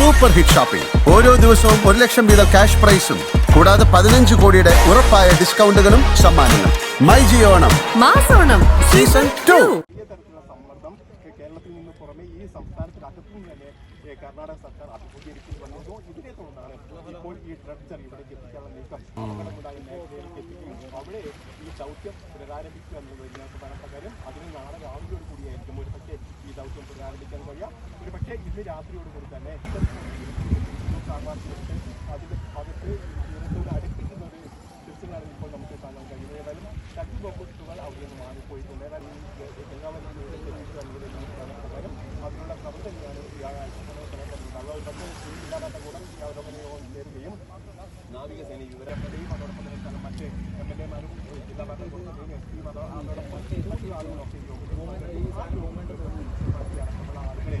Super hit shopping ഓരോ ദിവസവും ഒരു ലക്ഷം വീതം ക്യാഷ് പ്രൈസും കൂടാതെ പതിനഞ്ച് കോടിയുടെ ഉറപ്പായ ഡിസ്കൗണ്ടുകളും സമ്മാനങ്ങളും. മൈ ജിയോണം മാസോണം സീസൺ ടു. കർണാടക സർക്കാർ അഭിമുഖീകരിക്കുന്നു വന്നതോ ഇതിനെ തുടർന്നാണ് ഇപ്പോൾ ഈ ഡ്രഡ്ജർ ഇവിടേക്ക് എത്തിക്കാനുള്ള നീക്കം അപകടമുണ്ടായ മേഖലയിലേക്ക് എത്തിക്കുകയും അവിടെ ഈ ദൗത്യം പുനരാരംഭിക്കുക എന്നത് പ്രധാനപ്പെട്ട കാര്യം അതിന് നാളെ രാവിലെയോട് കൂടിയായിരിക്കും ഒരു പക്ഷേ ഈ ദൗത്യം പുനരാരംഭിക്കാൻ കഴിയാം. പക്ഷേ ഇന്ന് രാത്രിയോട് കൂടി തന്നെ സാമാജികത്തെ അതിന്റെ ഭാഗത്ത് ദൂരത്തോട് അടുപ്പിക്കുന്ന ഒരു ദൃശ്യങ്ങളാണ് ഇപ്പോൾ നമുക്ക് കാണാൻ കഴിയുന്നത് ഏതായാലും ശക്തി ബോംബുകൾ അവിടെ നിന്ന് മാറിപ്പോയിട്ടുണ്ട് ഏതായാലും എല്ലാവരും അതിനുള്ള പ്രവർത്തനമാണ് വ്യാഴാഴ്ച ഇല്ലാത്ത നാവികസേന യുവരപ്പതയും അതോടൊപ്പം തന്നെ മറ്റ് എം എൽ എമാരും ജില്ലാ ഭരണകൂടത്തെയും എസ് പിയും അതോടൊപ്പം മറ്റു ആളുകളൊക്കെ ഈ യോഗത്തിൽ ഈ അടക്കമുള്ള ആളുകളെ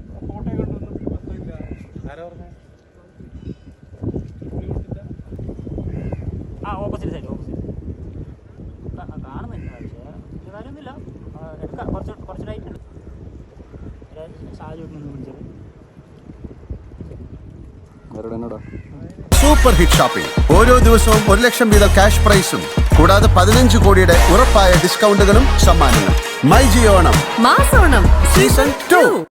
എടുക്കാം. കുറച്ച് കുറച്ച് ലൈറ്റ് ഉണ്ട് സാഹചര്യം സൂപ്പർ ഹിറ്റ് ഷോപ്പിംഗ് ഓരോ ദിവസവും ഒരു ലക്ഷം വീതം ക്യാഷ് പ്രൈസും കൂടാതെ പതിനഞ്ച് കോടിയുടെ ഉറപ്പായ ഡിസ്കൗണ്ടുകളും സമ്മാനങ്ങളും. മൈ ജിയോണം മാസോണം. Season two